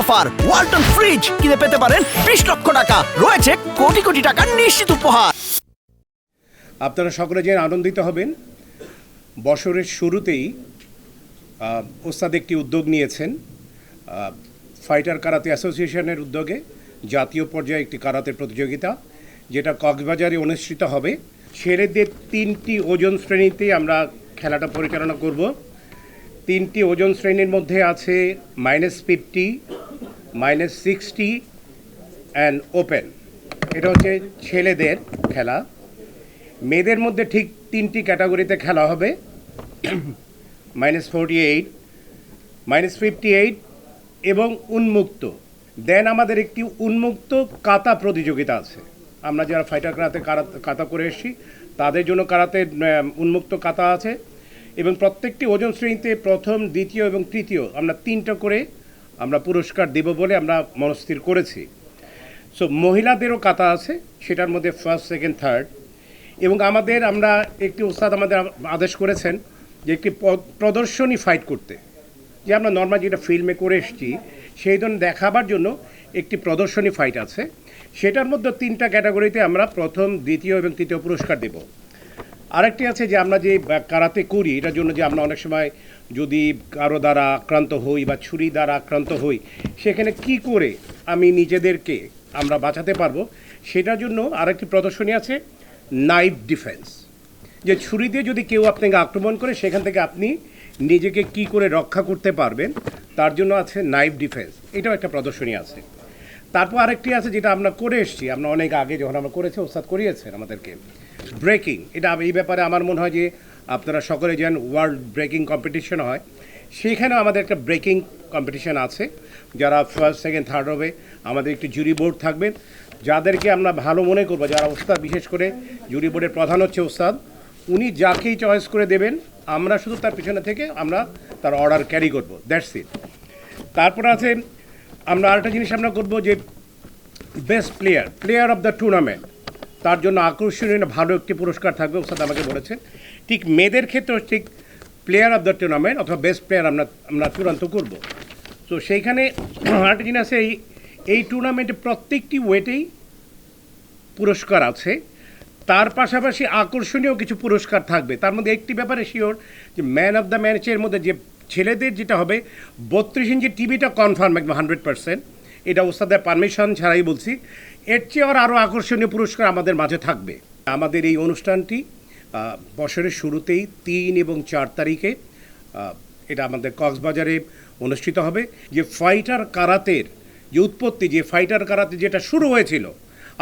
Offer. Walton fridge কিনে পেতে পারেন বিশ লক্ষ টাকা। রয়েছে কোটি কোটি টাকার নিশ্চিত উপহার। আপনারা সকলে যে আনন্দিত হবেন, বছরের শুরুতেই ওস্তাদ একটি উদ্যোগ নিয়েছেন ফাইটার কারাতে অ্যাসোসিয়েশনের উদ্যোগে জাতীয় পর্যায়ে একটি কারাতে প্রতিযোগিতা, যেটা কক্সবাজারে অনুষ্ঠিত হবে। ছেলেদের তিনটি ওজন শ্রেণীতে আমরা খেলাটা পরিচালনা করব। তিনটি ওজন শ্রেণির মধ্যে আছে minus fifty minus sixty and open এটা হচ্ছে ছেলেদের খেলা। মেয়েদের মধ্যে ঠিক তিনটি ক্যাটাগরিতে খেলা হবে। Minus forty eight minus fifty eight এবং উন্মুক্ত। দেন আমাদের একটি উন্মুক্ত কাতা প্রতিযোগিতা আছে। আমরা যারা ফাইটার কারাতে কারা- কাতা করে এসেছি, তাদের জন্য কারাতে উন্মুক্ত কাতা আছে। এবং প্রত্যেকটি ওজন শ্রেণীতে প্রথম, দ্বিতীয় এবং তৃতীয় আমরা তিনটা করে আমরা পুরস্কার দেব বলে আমরা মনস্থির করেছি। সো মহিলাদেরও কাতা আছে, সেটার মধ্যে ফার্স্ট সেকেন্ড থার্ড এবং আমাদের, আমরা একটি ওস্তাদ আমাদের আদেশ করেছেন যে একটি প্রদর্শনী ফাইট করতে। যে আমরা নর্মাল যেটা ফিল্মে করে এসেছি, সেই ধরনের দেখাবার জন্য একটি প্রদর্শনী ফাইট আছে। সেটার মধ্যে তিনটা ক্যাটাগরিতে আমরা প্রথম, দ্বিতীয় এবং তৃতীয় পুরস্কার দেব। আরেকটি আছে যে আমরা যে কারাতে করি, এটার জন্য যে আমরা অনেক সময় যদি কারও দ্বারা আক্রান্ত হই বা ছুরি দ্বারা আক্রান্ত হই, সেখানে কি করে আমি নিজেদেরকে আমরা বাঁচাতে পারব? সেটার জন্য আরেকটি প্রদর্শনী আছে নাইফ ডিফেন্স যে ছুরি দিয়ে যদি কেউ আপনাকে আক্রমণ করে, সেখান থেকে আপনি নিজেকে কি করে রক্ষা করতে পারবেন, তার জন্য আছে নাইফ ডিফেন্স এটাও একটা প্রদর্শনী আছে। তারপর আরেকটি আছে যেটা আমরা করে এসেছি। আমরা অনেক আগে যখন আমরা করেছি, ওস্তাদ করিয়েছেন আমাদেরকে। ব্রেকিং। এটা এই ব্যাপারে আমার মনে হয় যে আপনারা সকলে যেন ওয়ার্ল্ড ব্রেকিং কম্পিটিশন হয়। সেখানেও আমাদের একটা ব্রেকিং কম্পিটিশন আছে। যারা ফার্স্ট, সেকেন্ড, থার্ড হবে, আমাদের একটি জুরি বোর্ড থাকবেন যাদেরকে আমরা ভালো মনে করব, যারা ওস্তাদ বিশেষ করে, জুরি বোর্ডের প্রধান হচ্ছে ওস্তাদ, উনি যাকেই চয়েস করে দেবেন, আমরা শুধু তার পিছনে থেকে আমরা তার অর্ডার ক্যারি করব। That's it. তারপর আছে, আমরা আরেকটা জিনিস আমরা করব যে, best player player of the tournament. তার জন্য আকর্ষণীয় ভালো একটি পুরস্কার থাকবে, ওস্তাদ আমাকে বলেছেন। ঠিক মেয়েদের ক্ষেত্রেও ঠিক প্লেয়ার অফ দ্য টুর্নামেন্ট অথবা বেস্ট প্লেয়ার আমরা আমরা চূড়ান্ত করব। তো সেইখানে আরেকটা জিনিস আছে, এই এই টুর্নামেন্টে প্রত্যেকটি ওয়েটেই পুরস্কার আছে। তার পাশাপাশি আকর্ষণীয় কিছু পুরস্কার থাকবে। তার মধ্যে একটি ব্যাপারে শিওর যে ম্যান অফ দ্য ম্যাচের মধ্যে যে ছেলেদের যেটা হবে, বত্রিশ ইঞ্চি টিভিটা কনফার্ম একদম হান্ড্রেড পার্সেন্ট এটা ওস্তাদের পারমিশন ছাড়াই বলছি। এর চেয়ে আর আরও আকর্ষণীয় পুরস্কার আমাদের মাঝে থাকবে। আমাদের এই অনুষ্ঠানটি বছরের শুরুতেই তিন এবং চার তারিখে এটা আমাদের কক্সবাজারে অনুষ্ঠিত হবে। যে ফাইটার কারাতের, যে উৎপত্তি, যে ফাইটার কারাতে যেটা শুরু হয়েছিল,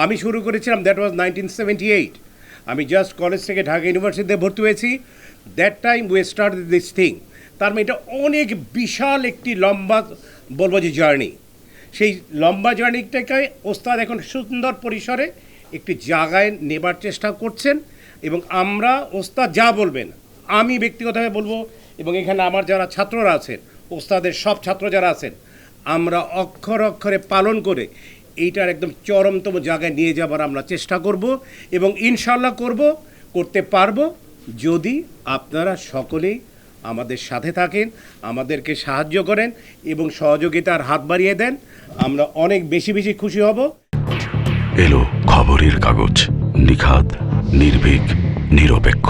আমি শুরু করেছিলাম that was nineteen seventy eight আমি জাস্ট কলেজ থেকে ঢাকা ইউনিভার্সিটিতে ভর্তি হয়েছি। That time we start this thing তার মানে এটা অনেক বিশাল একটি লম্বা বলব যে জার্নি সেই লম্বা জার্নিটাকে ওস্তাদ এখন সুন্দর পরিসরে একটি জায়গায় নেবার চেষ্টা করছেন এবং আমরা ওস্তাদ যা বলবেন, আমি ব্যক্তিগতভাবে বলব এবং এখানে আমার যারা ছাত্ররা আছেন, ওস্তাদের সব ছাত্র যারা আছেন, আমরা অক্ষর অক্ষরে পালন করে এইটার একদম চরমতম জায়গায় নিয়ে যাবার আমরা চেষ্টা করব এবং ইনশাল্লাহ করব, করতে পারব যদি আপনারা সকলেই আমাদের সাথে থাকেন, আমাদেরকে সাহায্য করেন এবং সহযোগিতার হাত বাড়িয়ে দেন। আমরা অনেক বেশি বেশি খুশি হব। এলো খবরের কাগজ নিখাত নির্ভীক নিরপেক্ষ।